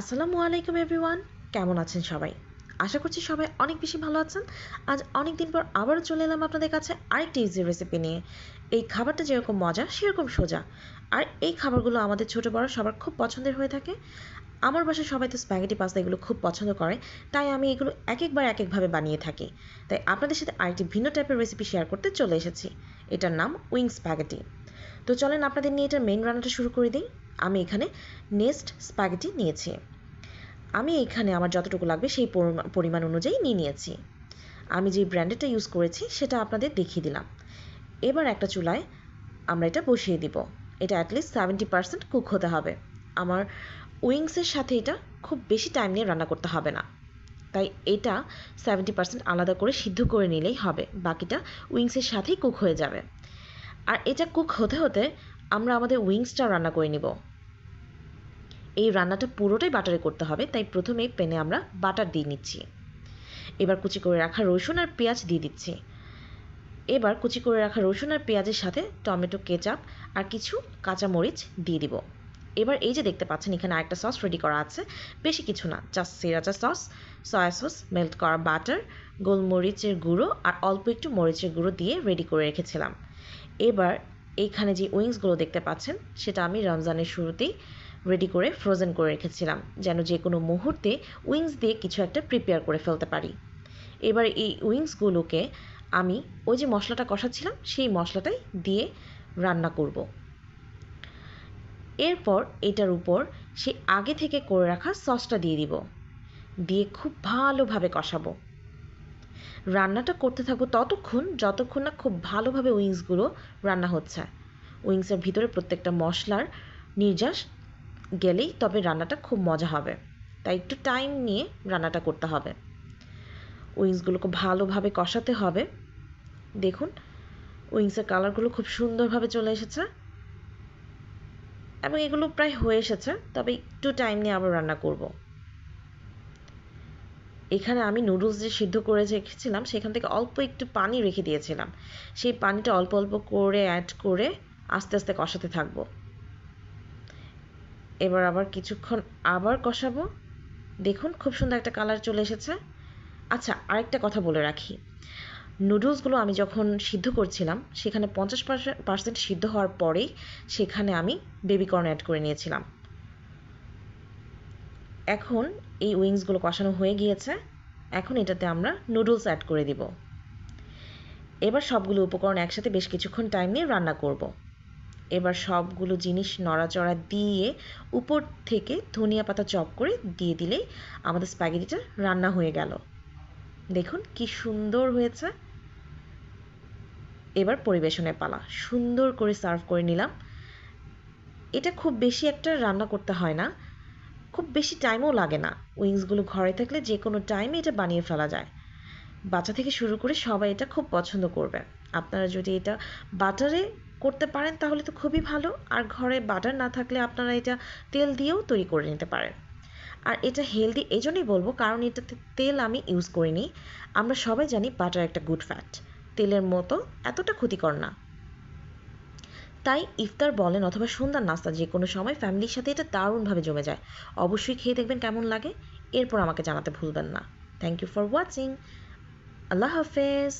আসসালামু আলাইকুম এভরিওয়ান, কেমন আছেন সবাই? আশা করছি সবাই অনেক বেশি ভালো আছেন। আজ অনেক দিন পর আবারও চলে এলাম আপনাদের কাছে আরেকটি ইজি রেসিপি নিয়ে। এই খাবারটা যেরকম মজা, সেরকম সোজা। আর এই খাবারগুলো আমাদের ছোটো বড় সবার খুব পছন্দের হয়ে থাকে। আমার বাসায় সবাই তো স্প্যাগেটি পাস্তা এগুলো খুব পছন্দ করে, তাই আমি এগুলো এক একবার এক একভাবে বানিয়ে থাকি। তাই আপনাদের সাথে আরেকটি ভিন্ন টাইপের রেসিপি শেয়ার করতে চলে এসেছি। এটার নাম উইং স্প্যাগেটি তো চলেন আপনাদের নিয়ে এটার মেইন রান্নাটা শুরু করে দিই। আমি এখানে নেস্ট স্প্যাগেটি নিয়েছি। আমি এখানে আমার যতটুকু লাগবে সেই পরিমাণ অনুযায়ী নিয়ে নিয়েছি। আমি যে ব্র্যান্ডেডটা ইউজ করেছি সেটা আপনাদের দেখিয়ে দিলাম। এবার একটা চুলায় আমরা এটা বসিয়ে দিব। এটা অ্যাটলিস্ট সেভেন্টি পার্সেন্ট কুক হতে হবে। আমার উইংসের সাথে এটা খুব বেশি টাইম নিয়ে রান্না করতে হবে না। তাই এটা সেভেন্টি পার্সেন্ট আলাদা করে সিদ্ধ করে নিলেই হবে। বাকিটা উইংসের সাথেই কুক হয়ে যাবে। আর এটা কুক হতে হতে আমরা আমাদের উইংসটা রান্না করে নিব। এই রান্নাটা পুরোটাই বাটারে করতে হবে, তাই প্রথমেই প্যানে আমরা বাটার দিয়ে নিচ্ছি। এবার কুচি করে রাখা রসুন আর পেঁয়াজ দিয়ে দিচ্ছি। এবার কুচি করে রাখা রসুন আর পেঁয়াজের সাথে টমেটো, কেচাপ আর কিছু কাঁচা মরিচ দিয়ে দিব। এবার এই যে দেখতে পাচ্ছেন, এখানে আরেকটা সস রেডি করা আছে। বেশি কিছু না just sriracha sauce soy sauce melt করা বাটার গোলমরিচের গুঁড়ো আর অল্প একটু মরিচের গুঁড়ো দিয়ে রেডি করে রেখেছিলাম। এবার এইখানে যে উইংসগুলো দেখতে পাচ্ছেন, সেটা আমি রমজানের শুরুতেই রেডি করে ফ্রোজেন করে রেখেছিলাম, যেন যে কোনো মুহূর্তে উইংস দিয়ে কিছু একটা প্রিপেয়ার করে ফেলতে পারি। এবার এই উইংসগুলোকে আমি ওই যে মশলাটা কষাচ্ছিলাম, সেই মশলাটাই দিয়ে রান্না করব। এরপর এটার উপর সে আগে থেকে করে রাখা সসটা দিয়ে দিব। দিয়ে খুব ভালোভাবে কষাবো। রান্নাটা করতে থাকব ততক্ষণ, যতক্ষণ না খুব ভালোভাবে উইংসগুলো রান্না হচ্ছে। উইংসের ভিতরে প্রত্যেকটা মশলার নির্যাস গেলেই তবে রান্নাটা খুব মজা হবে। তাই একটু টাইম নিয়ে রান্নাটা করতে হবে। উইংসগুলোকে ভালোভাবে কষাতে হবে। দেখুন, উইংসের কালারগুলো খুব সুন্দরভাবে চলে এসেছে। এবং এগুলো প্রায় হয়ে এসেছে, তবে একটু টাইম নিয়ে আবার রান্না করব। এখানে আমি নুডলস যে সিদ্ধ করে রেখেছিলাম, সেখান থেকে অল্প একটু পানি রেখে দিয়েছিলাম। সেই পানিটা অল্প অল্প করে অ্যাড করে আস্তে আস্তে কষাতে থাকব। এবার আবার কিছুক্ষণ আবার কষাবো। দেখুন, খুব সুন্দর একটা কালার চলে এসেছে। আচ্ছা আরেকটা কথা বলে রাখি। নুডলসগুলো আমি যখন সিদ্ধ করছিলাম, সেখানে পঞ্চাশ পার্সেন্ট সিদ্ধ হওয়ার পরেই সেখানে আমি বেবিকর্ন অ্যাড করে নিয়েছিলাম। এখন এই উইংসগুলো কষানো হয়ে গিয়েছে। এখন এটাতে আমরা নুডলস অ্যাড করে দিব। এবার সবগুলো উপকরণ একসাথে বেশ কিছুক্ষণ টাইম নিয়ে রান্না করব। এবার সবগুলো জিনিস নড়াচড়া দিয়ে উপর থেকে ধনিয়া পাতা চপ করে দিয়ে দিলেই আমাদের স্প্যাগেটিটা রান্না হয়ে গেল। দেখুন কি সুন্দর হয়েছে। এবার পরিবেশনের পালা। সুন্দর করে সার্ভ করে নিলাম। এটা খুব বেশি একটা রান্না করতে হয় না। খুব বেশি টাইমও লাগে না। উইংসগুলো ঘরে থাকলে যে কোনো টাইমে এটা বানিয়ে ফেলা যায়। বাচ্চা থেকে শুরু করে সবাই এটা খুব পছন্দ করবে। আপনারা যদি এটা বাটারে করতে পারেন তাহলে তো খুবই ভালো। আর ঘরে বাটার না থাকলে আপনারা এটা তেল দিয়েও তৈরি করে নিতে পারেন। আর এটা হেলদি এই জন্যই বলব, কারণ এটাতে তেল আমি ইউজ করিনি। আমরা সবাই জানি বাটার একটা গুড ফ্যাট তেলের মতো এতটা ক্ষতিকর না। তাই ইফতার বলেন অথবা সন্ধ্যার নাস্তা যে কোনো সময় ফ্যামিলির সাথে এটা দারুণভাবে জমে যায়। অবশ্যই খেয়ে দেখবেন কেমন লাগে। এরপর আমাকে জানাতে ভুলবেন না। থ্যাংক ইউ ফর ওয়াচিং আল্লাহ হাফেজ।